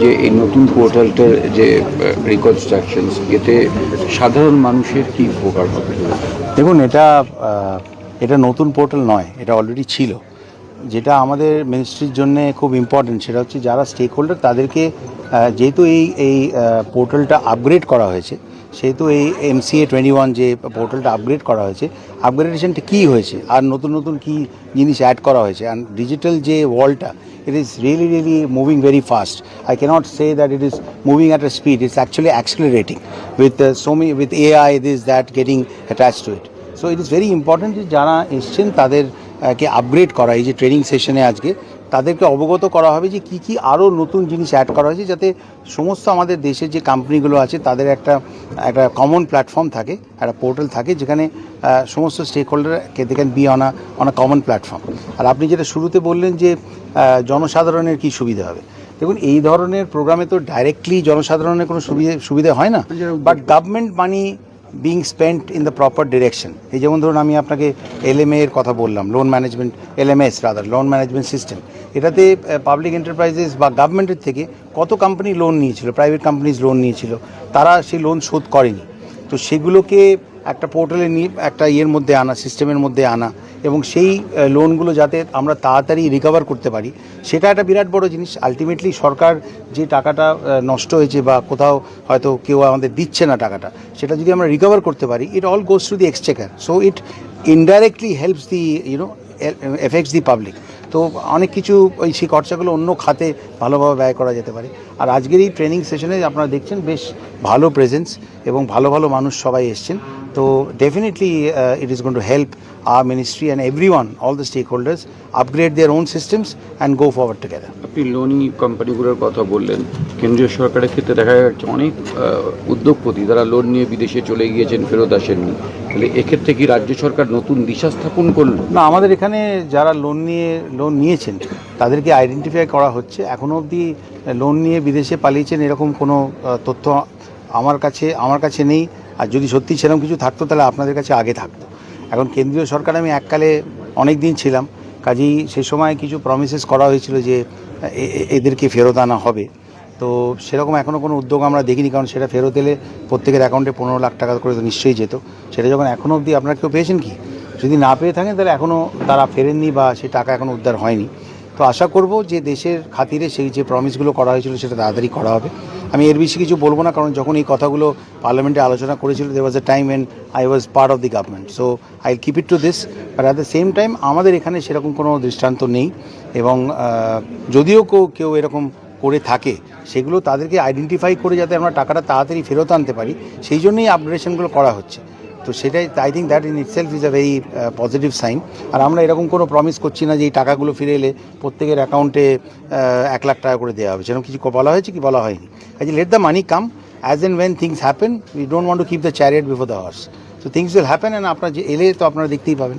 যে এই নতুন পোর্টালটার যে রিকনস্ট্রাকশনস এতে সাধারণ মানুষের কি উপকার হবে? দেখুন, এটা এটা নতুন পোর্টাল নয়, এটা অলরেডি ছিল। যেটা আমাদের মিনিস্ট্রির জন্য খুব ইম্পর্টেন্ট সেটা হচ্ছে যারা স্টেক হোল্ডার তাদেরকে যেহেতু এই এই পোর্টালটা আপগ্রেড করা হয়েছে, সেহেতু এই এমসিএ টোয়েন্টি ওয়ান যে পোর্টালটা আপগ্রেড করা হয়েছে আপগ্রেডেশনটা কী হয়েছে? আর নতুন নতুন কী জিনিস অ্যাড করা হয়েছে? অ্যান্ড ডিজিটাল যে ওয়ার্ল্ডটা it is really really moving very fast I can't say that it is moving at a speed it's actually accelerating with Somy with A I it is that getting attach to it so it is very important যে যারা এসছেন তাদেরকে upgrade করা, এই যে training সেশনে আজকে তাদেরকে অবগত করা হবে যে কি কি আরও নতুন জিনিস অ্যাড করা হয়েছে যাতে সমস্ত আমাদের দেশের যে কোম্পানিগুলো আছে তাদের একটা একটা কমন প্ল্যাটফর্ম থাকে একটা পোর্টাল থাকে যেখানে সমস্ত stake হোল্ডারকে they can be on uh on uh common platform আর আপনি যেটা শুরুতে বললেন যে জনসাধারণের কি সুবিধা হবে? দেখুন এই ধরনের প্রোগ্রামে তো ডাইরেক্টলি জনসাধারণের কোনো সুবিধা সুবিধা হয় না but government money being spent in the proper direction এই যেমন ধরুন আমি আপনাকে এলএমএ এর কথা বললাম loan management LMS rather loan management system এটাতে পাবলিক এন্টারপ্রাইজেস বা গভর্নমেন্টের থেকে কত কোম্পানি লোন নিয়েছিল প্রাইভেট কোম্পানিজ লোন নিয়েছিল, তারা সেই লোন শোধ করেনি। তো সেগুলোকে একটা পোর্টালে নিয়ে একটা ইয়ের মধ্যে আনা সিস্টেমের মধ্যে আনা এবং সেই লোনগুলো যাতে আমরা তাড়াতাড়ি রিকভার করতে পারি, সেটা একটা বিরাট বড় জিনিস। আলটিমেটলি সরকার যে টাকাটা নষ্ট হয়েছে বা কোথাও হয়তো কেউ আমাদের দিচ্ছে না টাকাটা, সেটা যদি আমরা রিকভার করতে পারি it all goes to the exchequer so it indirectly helps the you know effects the public তো অনেক কিছু ওই সেই খরচাগুলো অন্য খাতে ভালোভাবে ব্যয় করা যেতে পারে। আর আজকের এই ট্রেনিং সেশনে আপনারা দেখছেন বেশ ভালো প্রেজেন্স এবং ভালো ভালো মানুষ সবাই এসছেন। তো definitely it is going to help our ministry and everyone, all the stakeholders, upgrade their own systems and go forward together. আপনি লোনি কোম্পানিগুলোর কথা বললেন। কেন্দ্রীয় সরকারের ক্ষেত্রে দেখা যাচ্ছে অনেক উদ্যোগপতি তারা লোন নিয়ে বিদেশে চলে গিয়েছেন ফেরত আসেননি। তাহলে এক্ষেত্রে কি রাজ্য সরকার নতুন দিশা স্থাপন করল? না আমাদের এখানে যারা লোন নিয়ে লোন নিয়েছেন তাদেরকে আইডেন্টিফাই করা হচ্ছে। এখনও অবধি লোন নিয়ে বিদেশে পালিয়েছেন এরকম কোনো তথ্য আমার কাছে আমার কাছে নেই। আর যদি সত্যি সেরকম কিছু থাকতো, তাহলে আপনাদের কাছে আগে থাকতো। এখন কেন্দ্রীয় সরকার, আমি এককালে অনেক দিন ছিলাম, কাজেই সে সময় কিছু প্রমিসেস করা হয়েছিল যে এদেরকে ফেরত আনা হবে। তো সেরকম এখনও কোনো উদ্যোগ আমরা দেখিনি, কারণ সেটা ফেরত এলে প্রত্যেকের অ্যাকাউন্টে পনেরো লাখ টাকা করে তো নিশ্চয়ই যেত। সেটা যখন এখনও অবধি আপনারা কেউ পেয়েছেন কি? যদি না পেয়ে থাকেন, তাহলে এখনও তারা ফেরেননি বা সেই টাকা এখনও উদ্ধার হয়নি। তো আশা করব যে দেশের খাতিরে সেই যে প্রমিসগুলো করা হয়েছিল সেটা তাড়াতাড়ি করা হবে। আমি এর বেশি কিছু বলব না, কারণ যখন এই কথাগুলো পার্লামেন্টে আলোচনা করেছিল they was a time and I was part of the government so I keep it to this but at the same time আমাদের এখানে সেরকম কোনো দৃষ্টান্ত নেই এবং যদিও কেউ কেউ এরকম করে থাকে, সেগুলো তাদেরকে আইডেন্টিফাই করে যাতে আমরা টাকাটা তাড়াতাড়ি ফেরত আনতে পারি, সেই জন্যই আপগ্রেডেশনগুলো করা হচ্ছে। তো সেটাই I think that in itself is a very positive sign আর আমরা এরকম কোনো প্রমিস করছি না যে এই টাকাগুলো ফিরে এলে প্রত্যেকের অ্যাকাউন্টে এক লাখ টাকা করে দেওয়া হবে। সেরকম কিছু বলা হয়েছে কি বলা হয়নি। কাজে let the money come as and when things happen we don't want to keep the chariot before the horse so things will happen and আপনার যে এলে তো আপনারা দেখতেই পাবেন।